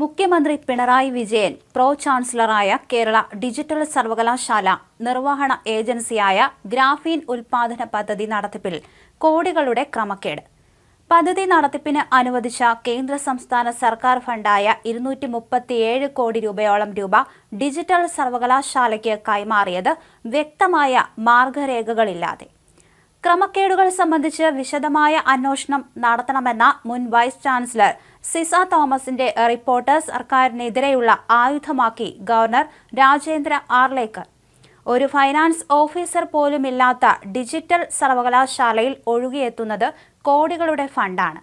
മുഖ്യമന്ത്രി പിണറായി വിജയൻ പ്രോ ചാൻസലറായ കേരള ഡിജിറ്റൽ സർവകലാശാല നിർവഹണ ഏജൻസിയായ ഗ്രാഫീൻ ഉൽപാദന പദ്ധതി നടത്തിപ്പിൽ കോടികളുടെ ക്രമക്കേട്. പദ്ധതി നടത്തിപ്പിന് അനുവദിച്ച കേന്ദ്ര സംസ്ഥാന സർക്കാർ ഫണ്ടായ ഇരുന്നൂറ്റി മുപ്പത്തിയേഴ് കോടി രൂപയോളം രൂപ ഡിജിറ്റൽ സർവകലാശാലയ്ക്ക് കൈമാറിയത് വ്യക്തമായ മാർഗരേഖകളില്ലാതെ. ക്രമക്കേടുകൾ സംബന്ധിച്ച് വിശദമായ അന്വേഷണം നടത്തണമെന്ന മുൻ വൈസ് ചാൻസലർ സിസ തോമസിന്റെ റിപ്പോർട്ട് സർക്കാരിനെതിരെയുള്ള ആയുധമാക്കി ഗവർണർ രാജേന്ദ്ര ആർലേക്കർ ഒരു ഫൈനാൻസ് ഓഫീസർ പോലുമില്ലാത്ത ഡിജിറ്റൽ സർവകലാശാലയിൽ ഒഴുകിയെത്തുന്നത് കോടികളുടെ ഫണ്ടാണ്.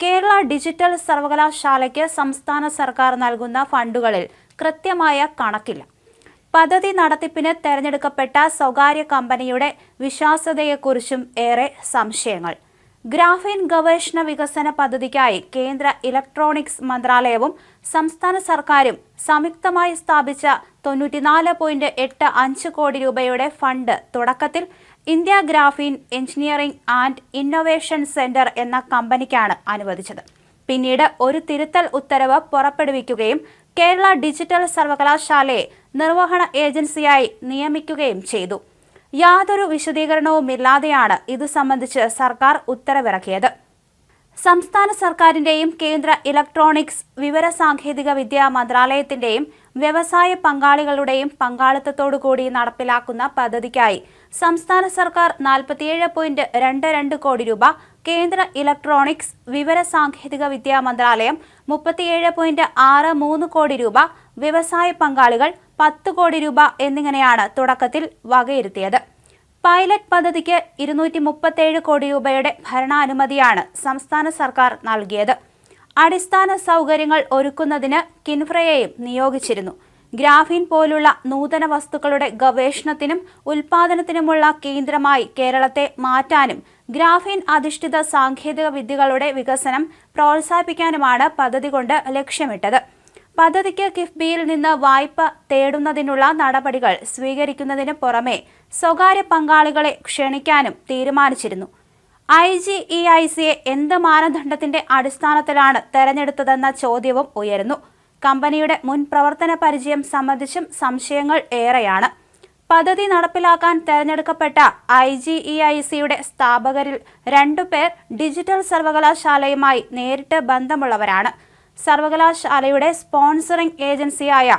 കേരള ഡിജിറ്റൽ സർവകലാശാലയ്ക്ക് സംസ്ഥാന സർക്കാർ നൽകുന്ന ഫണ്ടുകളിൽ കൃത്യമായ കണക്കില്ല. പദ്ധതി നടത്തിപ്പിന് തെരഞ്ഞെടുക്കപ്പെട്ട സ്വകാര്യ കമ്പനിയുടെ വിശ്വാസ്യതയെക്കുറിച്ചും ഏറെ സംശയങ്ങൾ. ഗ്രാഫീൻ ഗവേഷണ വികസന പദ്ധതിക്കായി കേന്ദ്ര ഇലക്ട്രോണിക്സ് മന്ത്രാലയവും സംസ്ഥാന സർക്കാരും സംയുക്തമായി സ്ഥാപിച്ച തൊണ്ണൂറ്റിനാല് പോയിന്റ് എട്ട് അഞ്ച് കോടി രൂപയുടെ ഫണ്ട് തുടക്കത്തിൽ India graphene engineering and innovation centre എന്ന കമ്പനിക്കാണ് അനുവദിച്ചത്. പിന്നീട് ഒരു തിരുത്തൽ ഉത്തരവ് പുറപ്പെടുവിക്കുകയും കേരള ഡിജിറ്റൽ സർവകലാശാലയെ നിർവഹണ ഏജൻസിയായി നിയമിക്കുകയും ചെയ്തു. യാതൊരു വിശദീകരണവുമില്ലാതെയാണ് ഇത് സംബന്ധിച്ച് സർക്കാർ ഉത്തരവിറക്കിയത്. സംസ്ഥാന സർക്കാരിന്റെയും കേന്ദ്ര ഇലക്ട്രോണിക്സ് വിവരസാങ്കേതിക വിദ്യാ മന്ത്രാലയത്തിന്റെയും വ്യവസായ പങ്കാളികളുടെയും പങ്കാളിത്തത്തോടുകൂടി നടപ്പിലാക്കുന്ന പദ്ധതിക്കായി സംസ്ഥാന സർക്കാർ നാൽപ്പത്തിയേഴ് പോയിന്റ് രണ്ട് രണ്ട് കോടി രൂപ കേന്ദ്ര ഇലക്ട്രോണിക്സ് വിവരസാങ്കേതിക വിദ്യാ മന്ത്രാലയം മുപ്പത്തിയേഴ് പോയിന്റ് ആറ് മൂന്ന് കോടി രൂപ വ്യവസായ പങ്കാളികൾ പത്ത് കോടി രൂപ എന്നിങ്ങനെയാണ് തുടക്കത്തിൽ വകയിരുത്തിയത്. പൈലറ്റ് പദ്ധതിക്ക് ഇരുന്നൂറ്റി മുപ്പത്തേഴ് കോടി രൂപയുടെ ഭരണാനുമതിയാണ് സംസ്ഥാന സർക്കാർ നൽകിയത്. അടിസ്ഥാന സൗകര്യങ്ങൾ ഒരുക്കുന്നതിന് കിൻഫ്രയെയും നിയോഗിച്ചിരുന്നു. ഗ്രാഫീൻ പോലുള്ള നൂതന വസ്തുക്കളുടെ ഗവേഷണത്തിനും ഉൽപാദനത്തിനുമുള്ള കേന്ദ്രമായി കേരളത്തെ മാറ്റാനും ഗ്രാഫീൻ അധിഷ്ഠിത സാങ്കേതിക വിദ്യകളുടെ വികസനം പ്രോത്സാഹിപ്പിക്കാനുമാണ് പദ്ധതി കൊണ്ട് ലക്ഷ്യമിട്ടത്. പദ്ധതിക്ക് കിഫ്ബിയിൽ നിന്ന് വായ്പ തേടുന്നതിനുള്ള നടപടികൾ സ്വീകരിക്കുന്നതിന് പുറമെ സ്വകാര്യ പങ്കാളികളെ ക്ഷണിക്കാനും തീരുമാനിച്ചിരുന്നു. ഐ ജി ഇ ഐ സിയെ എന്ത് മാനദണ്ഡത്തിന്റെ അടിസ്ഥാനത്തിലാണ് തെരഞ്ഞെടുത്തതെന്ന ചോദ്യവും ഉയരുന്നു. കമ്പനിയുടെ മുൻ പ്രവർത്തന പരിചയം സംബന്ധിച്ചും സംശയങ്ങൾ ഏറെയാണ്. പദ്ധതി നടപ്പിലാക്കാൻ തെരഞ്ഞെടുക്കപ്പെട്ട ഐ ജി ഇ ഐ സിയുടെ സ്ഥാപകരിൽ രണ്ടുപേർ ഡിജിറ്റൽ സർവകലാശാലയുമായി നേരിട്ട് ബന്ധമുള്ളവരാണ്. സർവകലാശാലയുടെ സ്പോൺസറിംഗ് ഏജൻസിയായ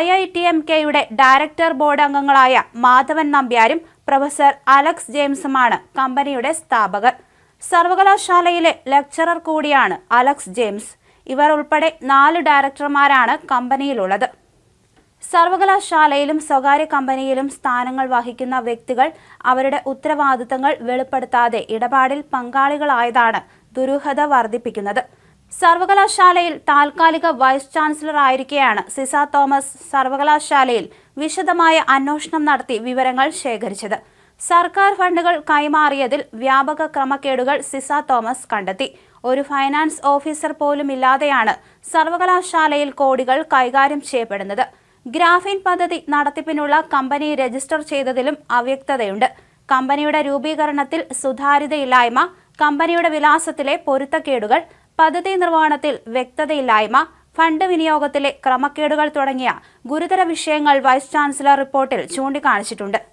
ഐ ഐ ടി എം കെയുടെ ഡയറക്ടർ ബോർഡ് അംഗങ്ങളായ മാധവൻ നമ്പ്യാരും പ്രൊഫസർ അലക്സ് ജെയിംസുമാണ് കമ്പനിയുടെ സ്ഥാപകർ. സർവകലാശാലയിലെ ലെക്ചറർ കൂടിയാണ് അലക്സ് ജെയിംസ്. ഇവർ ഉൾപ്പെടെ നാല് ഡയറക്ടർമാരാണ് കമ്പനിയിലുള്ളത്. സർവകലാശാലയിലും സ്വകാര്യ കമ്പനിയിലും സ്ഥാനങ്ങൾ വഹിക്കുന്ന വ്യക്തികൾ അവരുടെ ഉത്തരവാദിത്തങ്ങൾ വെളിപ്പെടുത്താതെ ഇടപാടിൽ പങ്കാളികളായതാണ് ദുരൂഹത വർദ്ധിപ്പിക്കുന്നത്. സർവകലാശാലയിൽ താൽക്കാലിക വൈസ് ചാൻസലർ ആയിരിക്കെയാണ് സിസ തോമസ് സർവകലാശാലയിൽ വിശദമായ അന്വേഷണം നടത്തി വിവരങ്ങൾ ശേഖരിച്ചത്. സർക്കാർ ഫണ്ടുകൾ കൈമാറിയതിൽ വ്യാപക ക്രമക്കേടുകൾ സിസ തോമസ് കണ്ടെത്തി. ഒരു ഫൈനാൻസ് ഓഫീസർ പോലും ഇല്ലാതെയാണ് സർവകലാശാലയിൽ കോടികൾ കൈകാര്യം ചെയ്യപ്പെടുന്നത്. ഗ്രാഫിൻ പദ്ധതി നടത്തിപ്പിനുള്ള കമ്പനി രജിസ്റ്റർ ചെയ്തതിലും അവ്യക്തതയുണ്ട്. കമ്പനിയുടെ രൂപീകരണത്തിൽ സുതാര്യതയില്ലായ്മ കമ്പനിയുടെ വിലാസത്തിലെ പൊരുത്തക്കേടുകൾ പദ്ധതി നിർവഹണത്തിൽ വ്യക്തതയില്ലായ്മ ഫണ്ട് വിനിയോഗത്തിലെ ക്രമക്കേടുകൾ തുടങ്ങിയ ഗുരുതര വിഷയങ്ങൾ വൈസ് ചാൻസലർ റിപ്പോർട്ടിൽ ചൂണ്ടിക്കാണിച്ചിട്ടുണ്ട്.